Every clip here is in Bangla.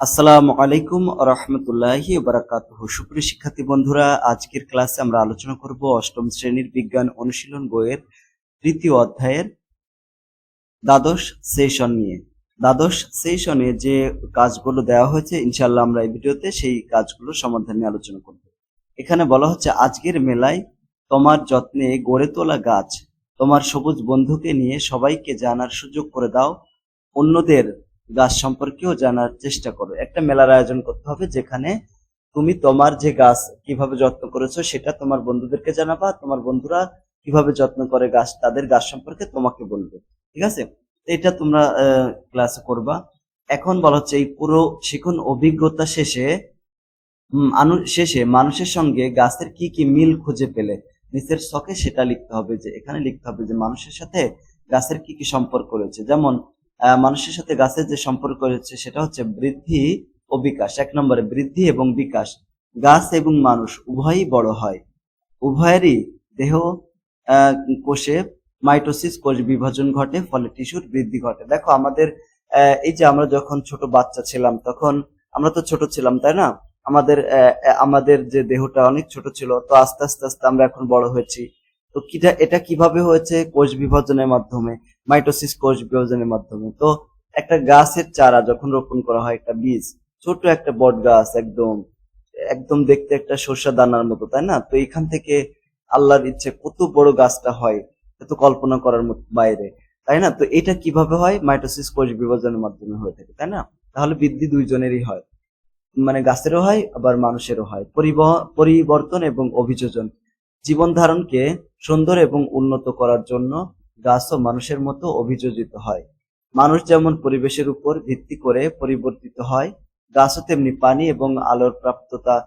আসসালামু আলাইকুম রহমতুল্লাহি বারাকাত সুপ্রিয় শিক্ষার্থী বন্ধুরা, আজকের ক্লাসে আমরা আলোচনা করব অষ্টম শ্রেণির বিজ্ঞান অনুশীলন বইয়ের তৃতীয় অধ্যায়ের দ্বাদশ সেশন নিয়ে। দ্বাদশ সেশনে যে কাজগুলো দেওয়া হয়েছে ইনশাল্লাহ আমরা এই ভিডিওতে সেই কাজগুলো সমাধান নিয়ে আলোচনা করব। এখানে বলা হচ্ছে, আজকের মেলায় তোমার যত্নে গড়ে তোলা গাছ, তোমার সবুজ বন্ধুকে নিয়ে সবাইকে জানার সুযোগ করে দাও, অন্যদের গাছ সম্পর্কেও জানার চেষ্টা করো। একটা মেলার আয়োজন করতে হবে যেখানে তুমি তোমার যে গাছ কীভাবে যত্ন করেছ সেটা তোমার বন্ধুদেরকে জানাবা, তোমার বন্ধুরা কীভাবে যত্ন করে গাছ, তাদের গাছ সম্পর্কে তোমাকে বলবে। ঠিক আছে? এটা তোমরা ক্লাসে করবা। এখন বলা হচ্ছে এই পুরো শিখন অভিজ্ঞতা শেষে শেষে মানুষের সঙ্গে গাছের কি কি মিল খুঁজে পেলে, নিচের শখে সেটা লিখতে হবে যে, এখানে লিখতে হবে যে মানুষের সাথে গাছের কি কি সম্পর্ক রয়েছে। যেমন মানুষের সাথে গাছের যে সম্পর্ক রয়েছে, সেটা হচ্ছে বৃদ্ধি ও বিকাশ, এক নম্বরে বৃদ্ধি এবং বিকাশ। গাছ এবং মানুষ উভয়ই বড় হয়। উভয়েরই দেহ কোষে মাইটোসিস কোষ বিভাজন ঘটে, ফলে টিস্যুর বৃদ্ধি ঘটে। দেখো, আমাদের এই যে আমরা যখন ছোট বাচ্চা ছিলাম, তখন আমরা তো ছোট ছিলাম, তাই না? আমাদের আমাদের যে দেহটা অনেক ছোট ছিল, তো আস্তে আস্তে আস্তে আমরা এখন বড় হয়েছি। তো কিটা, এটা কীভাবে হয়েছে কোষ বিভাজনের মাধ্যমে? মাইটোসিস কোষ বিভাজনের মাধ্যমে। তো একটা গাছের চারা যখন রোপণ করা হয়, একটা বীজ, ছোট একটা বট গাছ একদম একদম দেখতে একটা সর্ষা দানার মতো, তাই না? তো এখান থেকে আল্লাহর ইচ্ছে কত বড় গাছটা হয়, এত কল্পনা করার বাইরে, তাই না? তো এটা কীভাবে হয়? মাইটোসিস কোষ বিভাজনের মাধ্যমে হয়ে থাকে, তাই না? তাহলে বৃদ্ধি দুইজনেরই হয়। মানে গাছেরও হয়, আবার মানুষেরও হয়। পরিবর্তন এবং অভিযোজন। জীবন ধারণকে সুন্দর এবং উন্নত করার জন্য গাছও মানুষের মতো অভিযোজিত হয়। মানুষ যেমন পরিবেশের উপর ভিত্তি করে পরিবর্তিত হয়, গাছও তেমনি পানি এবং আলোর প্রাপ্ততা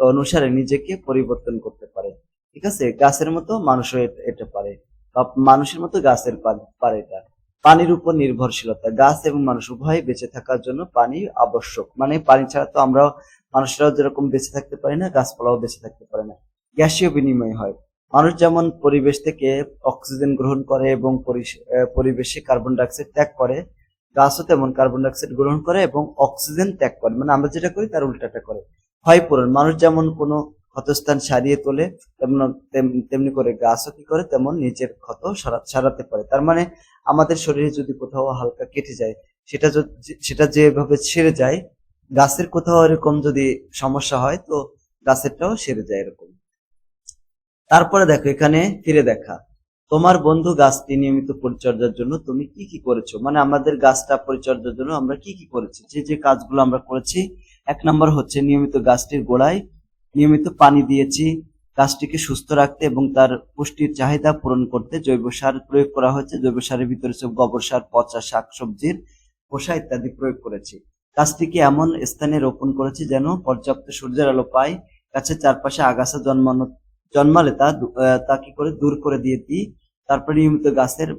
অনুসারে নিজেকে পরিবর্তন করতে পারে। ঠিক আছে? গাছের মতো মানুষও এট- পারে। বা মানুষের মতো গাছের পারে এটা। পানির উপর নির্ভরশীলতা। গাছ এবং মানুষ উভয় বেঁচে থাকার জন্য পানি আবশ্যক। মানে পানি ছাড়া তো আমরা মানুষরাও যেরকম বেঁচে থাকতে পারি না, গাছপালাও বেঁচে থাকতে পারে না। গ্যাসীয় বিনিময় হয়। মানুষ যেমন পরিবেশ থেকে অক্সিজেন গ্রহণ করে এবং পরিবেশে কার্বন ডাইঅক্সাইড ত্যাগ করে, গাছও তেমন কার্বন ডাইঅক্সাইড গ্রহণ করে এবং অক্সিজেন ত্যাগ করে। মানে আমরা যেটা করি, তার উল্টাটা করে। ক্ষয়পূরণ মানুষ যেমন কোনো ক্ষতস্থান সারিয়ে তোলে, তেমন তেমনি করে গাছও কি করে, তেমন নিজের ক্ষত সারা- সারাতে পারে। তার মানে আমাদের শরীরে যদি কোথাও হালকা কেটে যায়, সেটা সেটা যেভাবে সেরে যায়, গাছের কোথাও এরকম যদি সমস্যা হয়, তো গাছেরটাও সেরে যায় এরকম। তারপরে দেখো, এখানে ফিরে দেখা। তোমার বন্ধু গাছটি নিয়মিত পরিচর্যার জন্য তুমি কি কি করেছ? মানে আমাদের গাছটা পরিচর্যার জন্য আমরা কি কি করেছি? যে যে কাজগুলো আমরা করেছি। এক নম্বর হচ্ছে নিয়মিত গাছটির গোড়ায় নিয়মিত পানি দিয়েছি, গাছটিকে সুস্থ রাখতে এবং তার পুষ্টির চাহিদা পূরণ করতে। জৈব সার প্রয়োগ করা হয়েছে। জৈব সারের ভিতরে সব গোবর সার, পচা শাকসবজির খোসা ইত্যাদি প্রয়োগ করেছি। গাছটিকে এমন স্থানে রোপণ করেছি যেন পর্যাপ্ত সূর্যের আলো পায়। গাছের চারপাশে আগাছা জন্মানো জন্মালে তা তা কি করে? দূর করে দিয়ে দিই। তারপরে নিয়মিত গাছের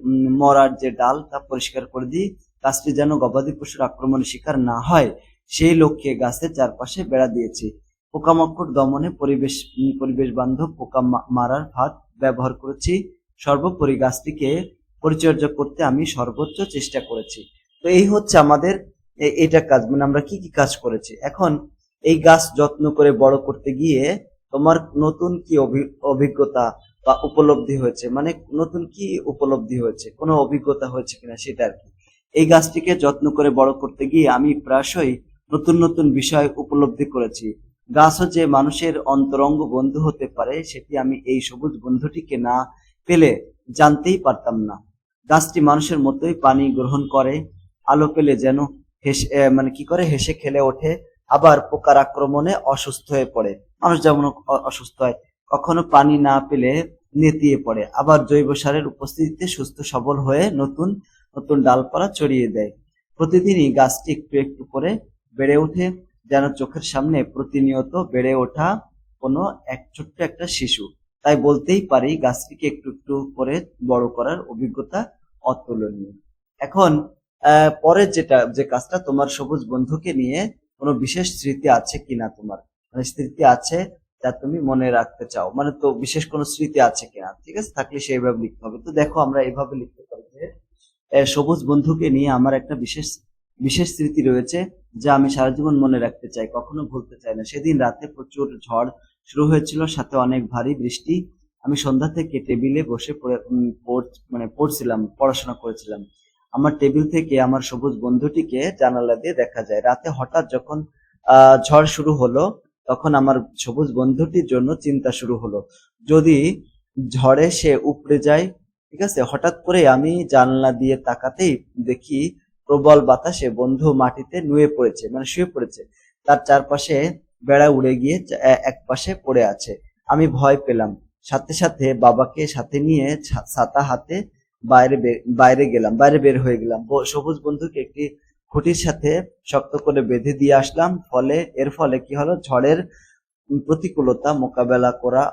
মরার যে ডাল, তা পরিষ্কার করে দিই। গাছটি যেন গবাদি পশুর আক্রমণের শিকার না হয়, সেই লক্ষ্যে গাছের চারপাশে বেড়া দিয়েছি। পোকামাকড় দমনে পরিবেশ পরিবেশ বান্ধব পোকা মারার ভাত ব্যবহার করেছি। সর্বোপরি গাছটিকে পরিচর্যা করতে আমি সর্বোচ্চ চেষ্টা করেছি। তো এই হচ্ছে আমাদের এটা কাজ। মানে আমরা কি কি কাজ করেছি? এখন এই গাছ যত্ন করে বড় করতে গিয়ে তোমার নতুন কি অভি- অভিজ্ঞতা বা উপলব্ধি হয়েছে? মানে নতুন কি উপলব্ধি হয়েছে? কোনো অভিজ্ঞতা হয়েছে কিনা সেটা আর কি। এই গাছটিকে যত্ন করে বড় করতে গিয়ে আমি প্রায়শই নতুন নতুন বিষয় উপলব্ধি করেছি। গাছও যে মানুষের অন্তরঙ্গ বন্ধু হতে পারে, সেটি আমি এই সবুজ বন্ধুটিকে না পেলে জানতেই পারতাম না। গাছটি মানুষের মতোই পানি গ্রহণ করে, আলো পেলে যেন হেসে মানে কি করে? হেসে খেলে ওঠে, আবার পোকার আক্রমণে অসুস্থ হয়ে পড়ে। মানুষ যেমন অসুস্থ হয়, কখনো পানি না পেলে নেতিয়ে পড়ে। আবার জৈব সারের উপস্থিতিতে সুস্থ, সবল হয়ে নতুন নতুন ডালপালা ছড়িয়ে দেয়। প্রতিদিনই গাছটি একটু একটু করে বেড়ে ওঠে, যেন চোখের সামনে প্রতিনিয়ত বেড়ে ওঠা কোনো এক ছোট্ট একটা শিশু। তাই বলতেই পারি, গাছটিকে একটু একটু করে বড় করার অভিজ্ঞতা অতুলনীয়। এখন পরের যেটা, যে কাজটা তোমার সবুজ বন্ধুকে নিয়ে কোনো বিশেষ স্মৃতি আছে কিনা তোমার? স্মৃতি আছে যা তুমি মনে রাখতে চাও। মানে তো বিশেষ কোনো স্মৃতি আছে কিনা, ঠিক আছে? থাকলে সেইভাবে লিখতে হবে। তো দেখো, আমরা এইভাবে লিখতে পারি যে সবুজ বন্ধুকে নিয়ে আমার একটা বিশেষ বিশেষ স্মৃতি রয়েছে যা আমি সারা জীবন মনে রাখতে চাই, কখনো ভুলতে চাই না। সেদিন রাতে প্রচুর ঝড় শুরু হয়েছিল, সাথে অনেক ভারী বৃষ্টি। আমি সন্ধ্যা থেকে টেবিলে বসে মানে পড়ছিলাম, পড়াশোনা করেছিলাম। আমার টেবিল থেকে আমার সবুজ বন্ধুটিকে জানালা দিয়ে দেখা যায়। রাতে হঠাৎ যখন ঝড় শুরু হলো তখন আমার সবুজ বন্ধুটির জন্য চিন্তা শুরু হলো। যদি ঝড়ে সে উপড়ে যায়, ঠিক আছে? হঠাৎ করে আমি জানলা দিয়ে তাকাতেই দেখি প্রবল বাতাসে বন্ধু মাটিতে নুয়ে পড়েছে মানে শুয়ে পড়েছে। তার চারপাশে বেড়া উড়ে গিয়ে এক পাশে পড়ে আছে। আমি ভয় পেলাম। সাথে সাথে বাবাকে সাথে নিয়ে ছাতা হাতে বাইরে বাইরে গেলাম, বাইরে বের হয়ে গেলাম। সবুজ বন্ধুকে একটি খুঁটির সাথে শক্ত করে বেঁধে দিয়ে আসলাম। ফলে, এর ফলে কি হলো? ঝড়ের প্রতিকূলতা মোকাবেলা করা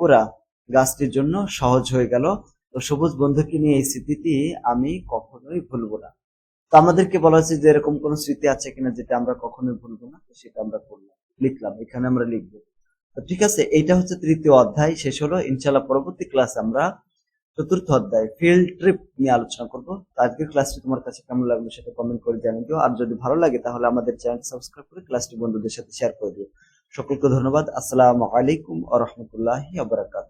করা গাছটির জন্য সহজ হয়ে গেল। তো সবুজ বন্ধুকে নিয়ে এই স্মৃতিটি আমি কখনোই ভুলবো না। তো আমাদেরকে বলা হয়েছে যে, এরকম কোন স্মৃতি আছে কিনা যেটা আমরা কখনোই ভুলবো না, তো সেটা আমরা করলাম, লিখলাম, এখানে আমরা লিখব। ঠিক আছে, এইটা হচ্ছে তৃতীয় অধ্যায়, শেষ হলো। ইনশাল্লাহ পরবর্তী ক্লাসে আমরা চতুর্থ অধ্যায় ফিল্ড ট্রিপ নিয়ে আলোচনা করব। আজকের ক্লাসটি তোমার কাছে কেমন লাগল সেটা কমেন্ট করে জানিয়ে দিও আর যদি ভালো লাগে তাহলে আমাদের চ্যানেল সাবস্ক্রাইব করে ক্লাসটি বন্ধুদের সাথে শেয়ার করে দিও। সকলকে ধন্যবাদ। আসসালামু আলাইকুম আ রহমতুল্লাহি আবরাকাত